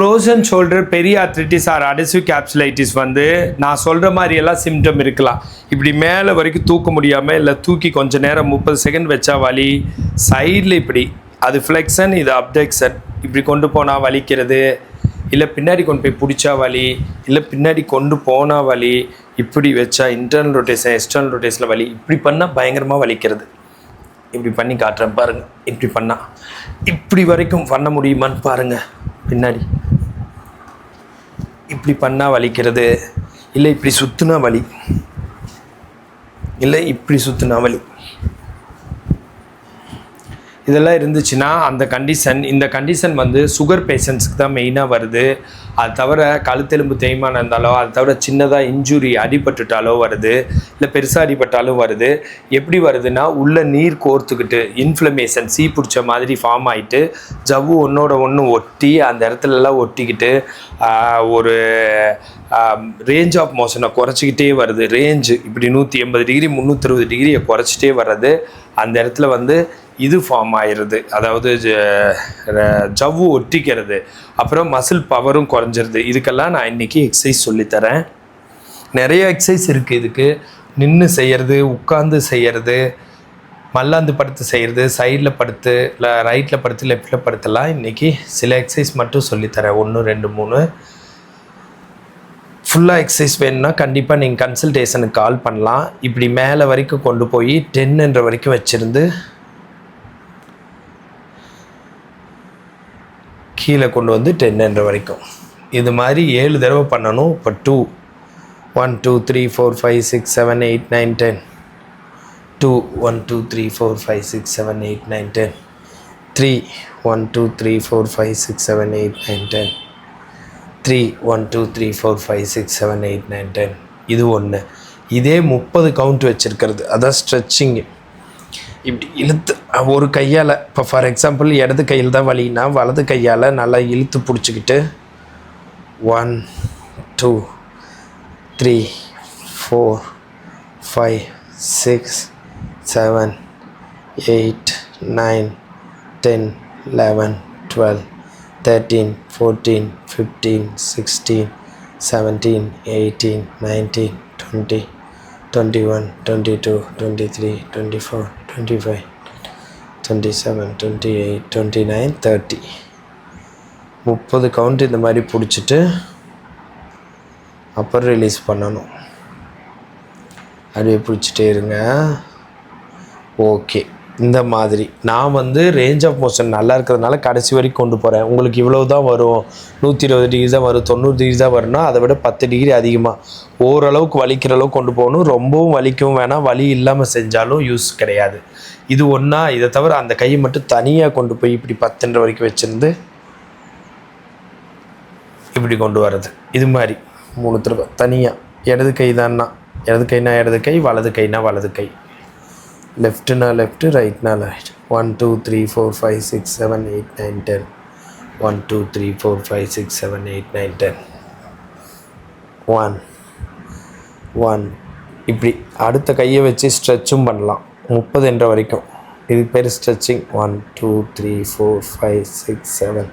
Frozen shoulder பெரிய அத்ரிட்டிஸ் R adhesive capsulitis வந்து நான் சொல்கிற மாதிரி எல்லாம் சிம்டம் இருக்கலாம். இப்படி மேலே வரைக்கும் தூக்க முடியாமல் இல்லை தூக்கி கொஞ்சம் நேரம் முப்பது செகண்ட் வச்சா வலி சைடில் இப்படி அது ஃப்ளெக்ஷன் இது அப்டெக்ஷன் இப்படி கொண்டு போனால் வலிக்கிறது இல்லை பின்னாடி கொண்டு போய் பிடிச்சா வலி இல்லை பின்னாடி கொண்டு போனால் வலி இப்படி வச்சா இன்டர்னல் ரொட்டேஷன் எக்ஸ்டர்னல் ரொட்டேஷனில் வலி இப்படி பண்ணால் பயங்கரமாக வலிக்கிறது. இப்படி பண்ணி காட்டுறேன் பாருங்கள் இப்படி பண்ணால் இப்படி வரைக்கும் பண்ண முடியுமான்னு பாருங்க பின்னாடி. இப்படி பண்ணால் வலிக்கிறது? இல்லை இப்படி சுற்றுனா வலி? இல்லை இப்படி சுற்றுனா வலி? இதெல்லாம் இருந்துச்சுன்னா அந்த கண்டிஷன் இந்த கண்டிஷன் வந்து சுகர் பேஷண்ட்ஸ்க்கு தான் மெயினாக வருது. அது தவிர கழுத்தெலும்பு தேய்மானம் இருந்தாலோ அது தவிர சின்னதாக இன்ஜுரி அடிபட்டுட்டாலோ வருது. இல்லை பெருசாக அடிபட்டாலும் வருது. எப்படி வருதுன்னா உள்ள நீர் கோர்த்துக்கிட்டு இன்ஃப்ளமேஷன் சீ பிடிச்ச மாதிரி ஃபார்ம் ஆகிட்டு ஜவ்வு ஒன்றோட ஒன்று ஒட்டி அந்த இடத்துலலாம் ஒட்டிக்கிட்டு ஒரு ரேஞ்ச் ஆஃப் மோஷனை குறைச்சிக்கிட்டே வருது. ரேஞ்சு இப்படி நூற்றி எண்பது டிகிரி முந்நூற்றறுபது டிகிரியை குறைச்சிட்டே வர்றது. அந்த இடத்துல வந்து இது ஃபார்ம் ஆயிடுது. அதாவது ஜ- ஜவ்வு ஒட்டிக்கிறது. அப்புறம் மசில் பவரும் குறைஞ்சிருது. இதுக்கெல்லாம் நான் இன்றைக்கி எக்ஸசைஸ் சொல்லித்தரேன். நிறைய எக்ஸசைஸ் இருக்குது இதுக்கு. நின்று செய்கிறது உட்காந்து செய்கிறது மல்லாந்து படுத்து செய்கிறது சைடில் படுத்து இல்லை ரைட்டில் படுத்து லெஃப்டில் படுத்தலாம் இன்றைக்கி சில எக்ஸசைஸ் மட்டும் சொல்லித்தரேன். ஒன்று ரெண்டு மூணு. ஃபுல்லாக எக்ஸசைஸ் வேணும்னா கண்டிப்பாக நீங்கள் கன்சல்டேஷனுக்கு கால் பண்ணலாம். இப்படி மேலே வரைக்கும் கொண்டு போய் டென்னுன்ற வரைக்கும் வச்சுருந்து கீழே கொண்டு வந்து டென்னுன்ற வரைக்கும். இது மாதிரி ஏழு தடவை பண்ணணும். இப்போ two one two three four five six seven eight nine ten two one two three four five six seven eight nine ten three one two three four five six seven eight nine ten three one two three four five six seven eight nine ten இது ஒன்று இதே முப்பது count வச்சுருக்கிறது. அதான் ஸ்ட்ரெச்சிங்கு இப்படி இழுத்து ஒரு கையால் இப்போ ஃபார் எக்ஸாம்பிள் இடது கையில் தான் வலின்னா வலது கையால் நல்லா இழுத்து பிடிச்சிக்கிட்டு one two three four five six seven eight nine ten eleven twelve thirteen fourteen fifteen sixteen seventeen eighteen nineteen twenty twenty one twenty two twenty three twenty four twenty five twenty seven twenty eight twenty nine thirty முப்பது count இந்த மாதிரி பிடிச்சிட்டு அப்புறம் release பண்ணணும். அப்படியே பிடிச்சிட்டே இருங்க. Okay இந்த மாதிரி. நான் வந்து ரேஞ்ச் ஆஃப் மோஷன் நல்லா இருக்கிறதுனால கடைசி வரைக்கும் கொண்டு போகிறேன் உங்களுக்கு இவ்வளோ தான் வரும். நூற்றி இருபது டிகிரி தான் வரும். தொண்ணூறு டிகிரி தான் வரும்னா அதை விட பத்து டிகிரி அதிகமாக ஓரளவுக்கு வலிக்கிற அளவுக்கு கொண்டு போகணும். ரொம்பவும் வலிக்கவும் வேணாம். வலி இல்லாமல் செஞ்சாலும் யூஸ் கிடையாது. இது ஒன்றா இதை தவிர அந்த கையை மட்டும் தனியாக கொண்டு போய் இப்படி பத்துன்ற வரைக்கும் வச்சுருந்து இப்படி கொண்டு வர்றது. இது மாதிரி. மூணு தடவை. தனியாக இடது கை தான்னா. இடது கைனா இடது கை வலது கைனா வலது கை. லெஃப்ட்னா left ரைட்னா right one two three four five six seven eight nine ten one two three four five six seven eight nine ten one one இப்படி அடுத்த கையை வச்சு ஸ்ட்ரெச்சும் பண்ணலாம். முப்பது என்ற வரைக்கும். இது பேர் stretching one two three four five six seven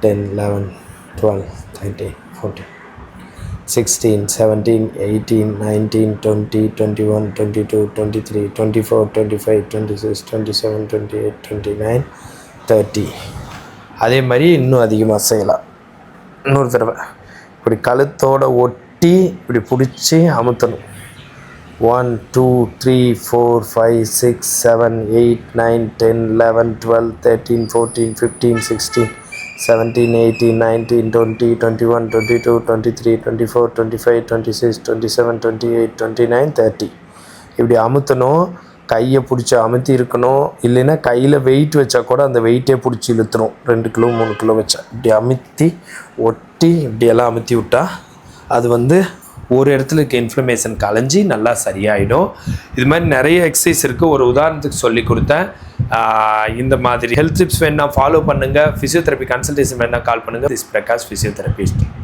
ten eleven twelve thirteen fourteen sixteen seventeen eighteen nineteen twenty twenty one twenty two twenty three twenty four twenty five twenty six twenty seven twenty eight twenty nine thirty அதே மாதிரி இன்னும் அதிகமாக செய்யலாம். இன்னொரு தடவை. இப்படி கழுத்தோட ஒட்டி இப்படி பிடிச்சி அமுத்தணும். One two three four five six seven eight nine ten eleven twelve thirteen fourteen fifteen sixteen seventeen eighteen nineteen twenty twenty one twenty two twenty three twenty four twenty five twenty six twenty seven twenty eight twenty nine thirty இப்படி அமுத்தணும் கையை பிடிச்சி அமுத்தி இருக்கணும் இல்லைன்னா கையில் wait வச்சா கூட அந்த வெயிட்டே பிடிச்சி இழுத்துணும் ரெண்டு கிலோ மூணு கிலோ வச்சா. இப்படி அமுத்தி ஒட்டி இப்படியெல்லாம் அமுத்தி விட்டா அது வந்து ஒரு இடத்துல இருக்க இன்ஃப்ளமேஷன் கலைஞ்சி நல்லா சரியாயிடும். இது மாதிரி நிறைய எக்ஸசைஸ் இருக்குது ஒரு உதாரணத்துக்கு சொல்லி கொடுத்தேன். இந்த மாதிரி ஹெல்த் டிப்ஸ் வேணா ஃபாலோ பண்ணுங்கள் ஃபிசியோதெரப்பி கன்சல்டேஷன் வேணா கால் பண்ணுங்கள் திஸ் பிரகாஷ் ஃபிசியோதெரபிஸ்ட்